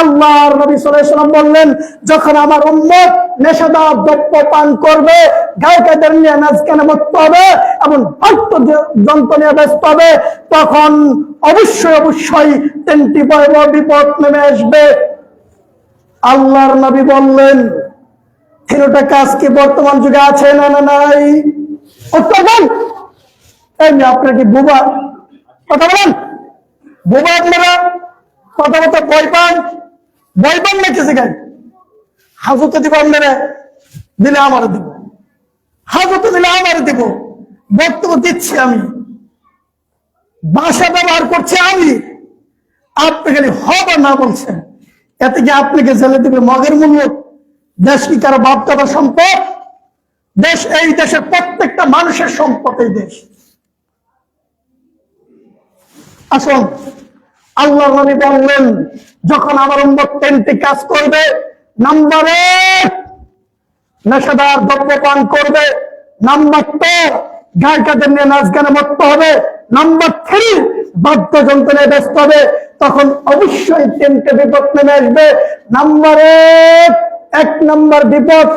আল্লাহর নবী সাল্লাল্লাহু বললেন, যখন আমার উম্মত নেশাদার দ্রব্য পান করবে, গায়িকাদের নিয়ে নাচ এবং ব্যস্ত হবে, তখন অবশ্যই অবশ্যই তিনটি বিপদ নেমে আসবে। আল্লাহর নবী বললেন তিনটা কাজ কি বর্তমান যুগে আছে না না নাই উত্তর দেন আপনার কি বুবা, কথা বলেন। বুবা আপনারা কথা বলতে ভয় পান? ভয় পান না কিছু গান হাজতে দিব আপনারা, দিলে আমার দিব। হাজতে দিলে আমার দিব। বক্তব্য দিচ্ছি আমি। ভাষা ব্যবহার করছি আমি। আপনি খালি হবে না বলছেন। এতে কি আপনাকে জেলে দিবে মগের মূল্য? দেশ কি কারও বাপ দাদা সম্পদ? দেশ এই দেশের প্রত্যেকটা মানুষের সম্পদ এই দেশ। আসুন। আল্লাহ নবী বললেন যখন আমার উম্মত তিনটি কাজ করবে, নাম্বার এক, নেশাদার দ্রব্য পান করবে, নাম্বার টু গায়িকাদের নিয়ে নাচ গানে মত্ত হবে, নাম্বার থ্রি বাদ্যযন্ত্র নিয়ে ব্যস্ত হবে, তখন অবশ্যই তিনটে বিপদ নেমে আসবে। নাম্বার এক এক নাম্বার বিপদ,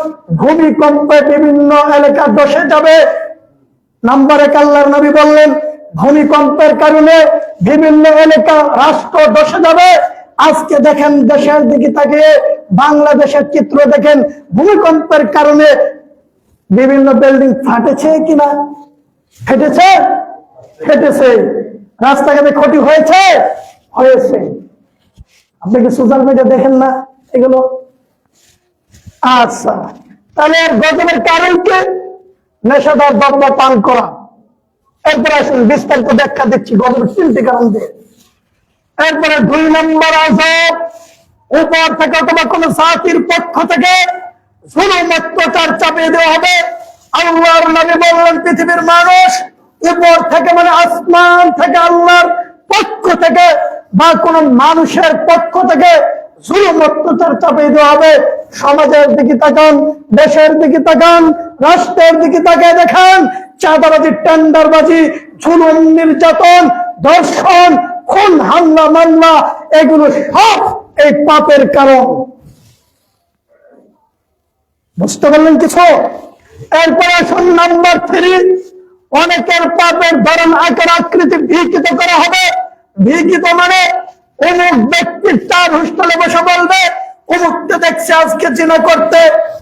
ভূমিকম্পে বিভিন্ন এলাকা দশে যাবে। নাম্বার এক আল্লাহর নবী বললেন ভূমিকম্পের কারণে বিভিন্ন এলাকা রাষ্ট্র দশে যাবে। আজকে দেখেন দেশের দিকে তাকিয়ে বাংলাদেশের চিত্র দেখেন, ভূমিকম্পের কারণে বিভিন্ন বিল্ডিং ফাটেছে কিনা? ফেটেছে? ফেটেছে। রাস্তাঘাটে ক্ষতি হয়েছে? হয়েছে। আপনি কি সোশ্যাল মিডিয়া দেখেন না এগুলো? আচ্ছা তাহলে গজবের কারণ কি? নেশাদার দ্রব্য পান করা। এরপরে বিস্তারিত ব্যাখ্যা দিচ্ছি তিনটি এরপরে দুই নম্বর উপর থেকে অথবা কোন জাতির পক্ষ থেকে জুলুম অত্যাচার চাপিয়ে দেওয়া হবে। আল্লাহর বললেন, পৃথিবীর মানুষ উপর থেকে মানে আসমান থেকে আল্লাহর পক্ষ থেকে বা কোন মানুষের পক্ষ থেকে জুলুম অত্যাচার চাপিয়ে দেওয়া হবে। সমাজের দিকে তাকান, দেশের দিকে তাকান, রাষ্ট্রের দিকে তাকিয়ে দেখান চাঁদাবাজি, টেন্ডারবাজি, জুলুম, নির্যাতন দর্শন খুন হাল্লা মাল্লা এগুলো সব এই পাপের কারণ। বুঝতে পারলেন কিছু? এরপরে আসুন নাম্বার থ্রি অনেকের পাপের ধরন আকার, আকৃতি বিকৃত করা হবে। বিকৃত মানে অমুক ব্যক্তির চার হোস্টেলে বসে বলবে, অমুককে দেখছি আজকে চিনা করতে,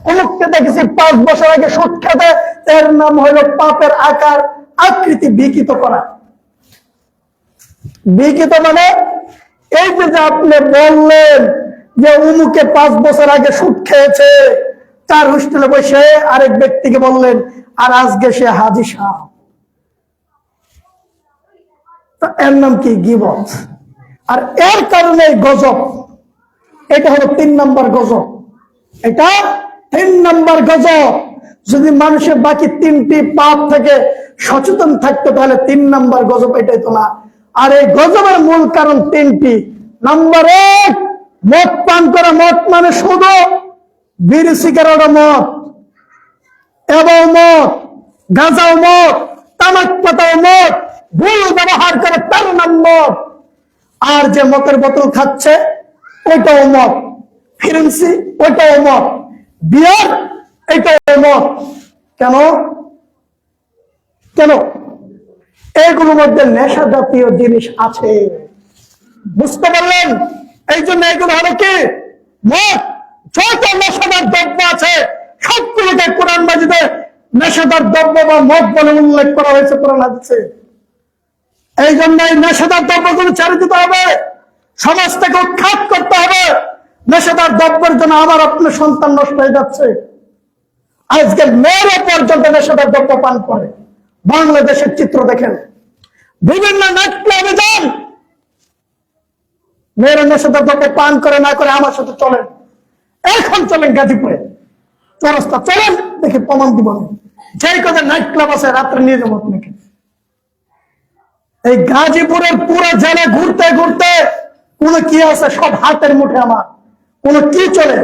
অমুককে দেখেছি পাঁচ বছর আগে সুদ খেতে এর নাম হলো পাপের আকার আকৃতি বিকৃত করা। বিকৃত মানে এই যে আপনি বললেন যে উমুকে পাঁচ বছর আগে সুদ খেয়েছে, তার হোস্টেলে বসে আরেক ব্যক্তিকে বললেন, আর আজকে সে হাজি তো এর নাম কি? গিবত। আর এর কারণে গজব। এটা হলো তিন নম্বর গজব। এটা তিন নম্বর গজব। যদি মানুষের বাকি তিনটি পাপ থেকে সচেতন থাকতো, তাহলে তিন নম্বর গজব এটাই তো না। আর এই গজবের মূল কারণ তিনটি। নাম্বার এক, মদ পান করা মদ মানে শুধু বিড়ি, সিগারেট মদ এবং মদ, গাঁজাও মদ, তামাক পাতাও মদ, ভুল ব্যবহার করে তার নাম মদ। আর যে মতের বোতল খাচ্ছে, ওইটাও মদ। ফিরেন্সি, ওইটাও মদ। বিয়ার এটাও মদ। কেন? কেন? এগুলোর মধ্যে নেশা জাতীয় জিনিস আছে। বুঝতে পারলেন? এই জন্য এগুলো হলো কি? দ্রব্য আছে, সবগুলোকে কোরআন মাজিদে নেশাদার দ্রব্য বা মদ বলে উল্লেখ করা হয়েছে, কোরআন এই জন্য এই নেশাদার দ্রব্যগুলো ছেড়ে দিতে হবে। সমাজ থেকে উৎখাত করতে হবে। নেশাদার দ্রব্যের জন্য আমার আপনার সন্তান নষ্ট হয়ে যাচ্ছে। আজকে মেয়েরা পর্যন্ত নেশাদার দ্রব্য পান করে। বাংলাদেশের চিত্র দেখেন। বিভিন্ন ক্লাবে যান মেয়েরা নেশাদার দ্রব্য পান করে, না করে আমার সাথে চলেন। এখন চলেন গাজীপুরে। চরস্তা চলেন, দেখি প্রমাণ দিব যেই কথা নাইট ক্লাব আছে, রাত্রে নিয়ে যাব আপনাকে। এই গাজীপুরের পুরো জেলা ঘুরতে ঘুরতে কোন কি আছে সব হাতের মুঠে আমার। কোন কি চলে?